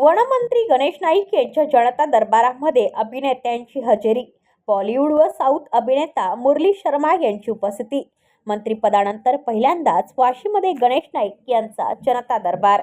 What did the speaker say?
वनमंत्री गणेश नाईक यांच्या जनता दरबारामध्ये अभिनेत्यांची हजेरी. बॉलिवूड व साऊथ अभिनेता मुरली शर्मा यांची उपस्थिती. मंत्रिपदानंतर पहिल्यांदाच वाशीमध्ये गणेश नाईक यांचा जनता दरबार.